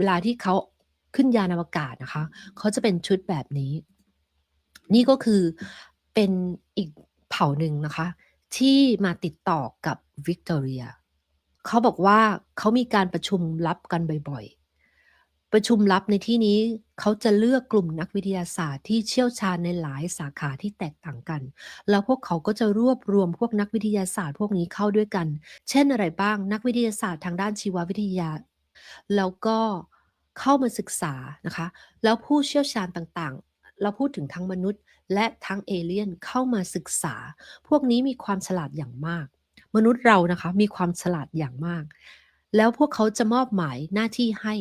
เวลาที่เขาขึ้นยานอวกาศนะคะ เขาจะเป็นชุดแบบนี้ นี่ก็คือเป็นอีกเผ่าหนึ่งนะคะ ที่มาติดต่อกับวิกตอเรียเขาบอกว่าเขามีการประชุมลับกันบ่อยๆ ประชุมลับในที่นี้เขาจะเลือกกลุ่มนักวิทยาศาสตร์ที่เชี่ยวชาญในหลายสาขาที่แตกต่างกัน แล้วพวกเขาก็จะรวบรวมพวกนักวิทยาศาสตร์พวกนี้เข้าด้วยกัน เช่นอะไรบ้าง นักวิทยาศาสตร์ทางด้านชีววิทยา แล้วก็ เข้ามาศึกษานะคะ แล้วผู้เชี่ยวชาญต่างๆ เราพูดถึงทั้งมนุษย์ และทั้งเอเลี่ยนเข้ามาศึกษา พวกนี้มีความฉลาดอย่างมาก มนุษย์เรานะคะมีความฉลาดอย่างมาก แล้วพวกเขาจะมอบหมายหน้าที่ให้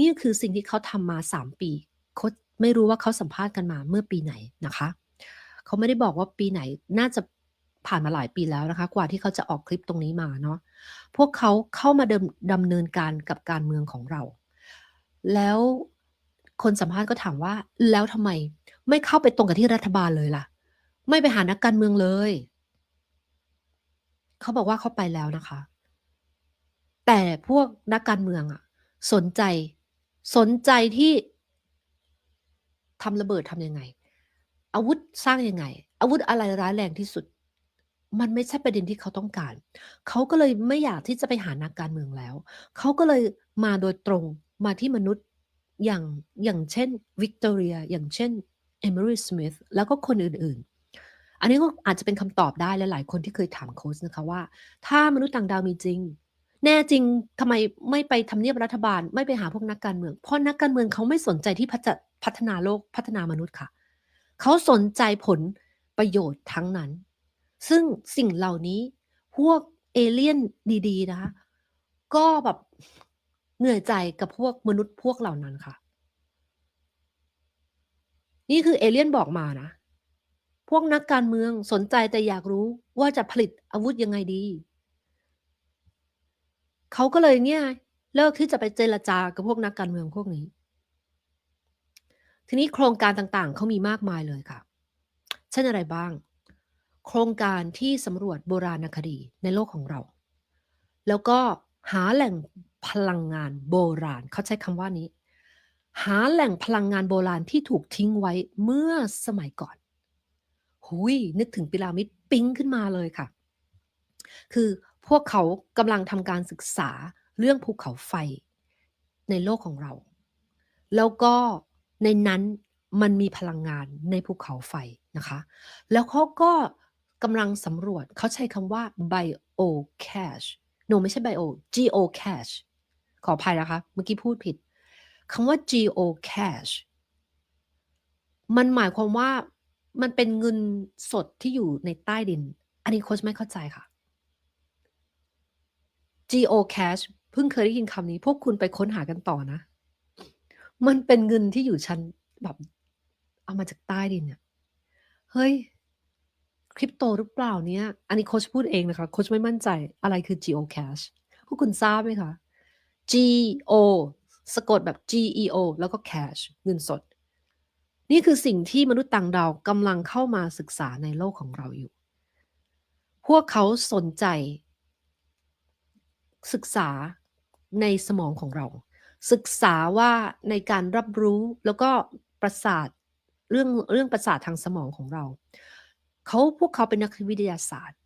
นี่คือสิ่งที่เขาทำมา 3 ปีเขาไม่รู้ว่าเขาสัมภาษณ์กันมาเมื่อปีไหนนะคะเขาไม่ได้บอกว่าปีไหนน่าจะผ่านมาหลายปีแล้วนะคะ กว่าที่เขาจะออกคลิปตรงนี้มาเนาะพวกเขาเข้ามาดำดำเนินการกับการเมืองของเรา แล้วคนสัมภาษณ์ก็ถามว่า แล้วทำไม ไม่เข้าไปตรงกับที่รัฐบาลเลยล่ะ ไม่ไปหานักการเมืองเลย เขาบอกว่าเขาไปแล้วนะคะ แต่พวกนักการเมืองอะสนใจสนใจที่ทำระเบิดทำยังไง อาวุธสร้างยังไง อาวุธอะไรร้ายแรงที่สุด มันไม่ใช่ประเด็นที่เขาต้องการ เขาก็เลยไม่อยากที่จะไปหานักการเมืองแล้ว เขาก็เลยมาโดยตรง มาที่มนุษย์อย่างอย่างเช่นวิกตอเรียอย่างเช่นเอมิรีสมิธแล้วก็คนอื่นๆ อันนี้ก็อาจจะเป็นคำตอบได้และหลายคนที่เคยถามโค้ชนะคะว่า ถ้ามนุษย์ต่างดาวมีจริง แน่จริงทำไมไม่ไปทำเนียบรัฐบาล ไม่ไปหาพวกนักการเมือง เพราะนักการเมืองเขาไม่สนใจที่พัฒพัฒนาโลกพัฒนามนุษย์ค่ะ เขาสนใจผลประโยชน์ทั้งนั้น ซึ่งสิ่งเหล่านี้พวกเอเลี่ยนดี ๆ นะคะก็แบบ เหนื่อยใจกับพวกมนุษย์พวกเหล่านั้นค่ะ นี่คือเอเลี่ยนบอกมานะ พวกนักการเมืองสนใจแต่อยากรู้ว่าจะผลิตอาวุธยังไงดี เขาก็เลยเนี่ยเลิกที่จะไปเจรจากับพวกนักการเมืองพวกนี้ ทีนี้โครงการต่างๆ เขามีมากมายเลยค่ะ เช่นอะไรบ้าง โครงการที่สำรวจโบราณคดีในโลกของเรา แล้วก็หาแหล่ง พลังงานโบราณ เขาใช้คำว่านี้ หาแหล่งพลังงานโบราณที่ถูกทิ้งไว้เมื่อสมัยก่อน หุยนึกถึงพีระมิดปิ๊งขึ้นมาเลยค่ะ คือพวกเขากำลังทำการศึกษาเรื่องภูเขาไฟในโลกของเรา แล้วก็ในนั้นมันมีพลังงานในภูเขาไฟนะคะ แล้วเขาก็กำลังสำรวจเขาใช้คำว่า biocache no ไม่ใช่ bio geocache ขออภัยนะคะ เมื่อกี้พูดผิดคำว่า geocache มันหมายความว่ามันเป็นเงินสดที่อยู่ในใต้ดิน อันนี้โค้ชไม่เข้าใจค่ะ geocache เพิ่งเคยได้ยินคำนี้ พวกคุณไปค้นหากันต่อนะ มันเป็นเงินที่อยู่ชั้นแบบเอามาจากใต้ดินเนี่ยเฮ้ยคริปโตหรือเปล่าเนี่ยอันนี้โค้ชพูดเองนะคะโค้ชไม่มั่นใจอะไรคือ geocache พวกคุณทราบไหมคะ G.O. สะกดแบบ geo แล้วก็ cash เงินสด นี่คือสิ่งที่มนุษย์ต่างดาวกำลังเข้ามาศึกษาในโลกของเราอยู่ พวกเขาสนใจ ศึกษาในสมองของเรา ศึกษาว่าในการรับรู้แล้วก็ประสาทเรื่องเรื่องประสาททางสมองของเราเขาพวกเขาเป็นนักวิทยาศาสตร์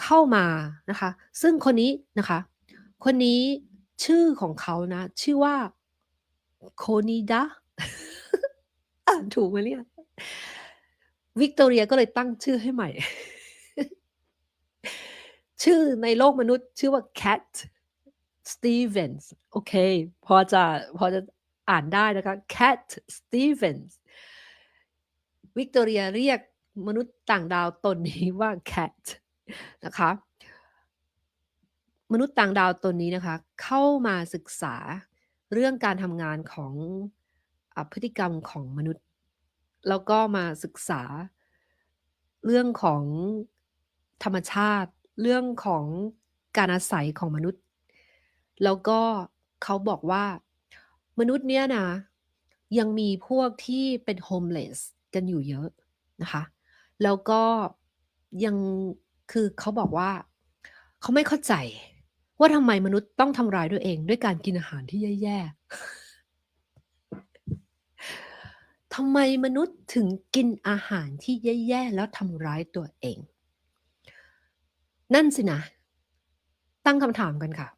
เข้ามานะคะ ซึ่งคนนี้นะคะ คนนี้ ชื่อของเขานะ ชื่อว่าโคนิดาอ่านถูกไหมเนี่ยวิกตอเรียก็เลยตั้งชื่อให้ใหม่ ชื่อในโลกมนุษย์ ชื่อว่า Cat Stevens โอเค พอจะพอจะอ่านได้นะคะ Cat Stevens วิกตอเรียเรียกมนุษย์ต่างดาวตนนี้ว่า Cat นะคะ มนุษย์ต่างดาวตนนี้นะคะ เข้ามาศึกษาเรื่องการทำงานของอพฤติกรรมของมนุษย์ แล้วก็มาศึกษาเรื่องของธรรมชาติ เรื่องของการอาศัยของมนุษย์ แล้วก็เขาบอกว่ามนุษย์เนี้ยนะยังมีพวกที่เป็นโฮมเลสกันอยู่เยอะนะคะ แล้วก็ยังคือเขาบอกว่า เขาไม่เข้าใจ ว่าทำไมมนุษย์ต้องทำร้ายตัวเองด้วยการกินอาหารที่แย่ๆทำไมมนุษย์ถึงกินอาหารที่แย่ๆแล้วทำร้ายตัวเอง นั่นสินะ ตั้งคำถามกันค่ะ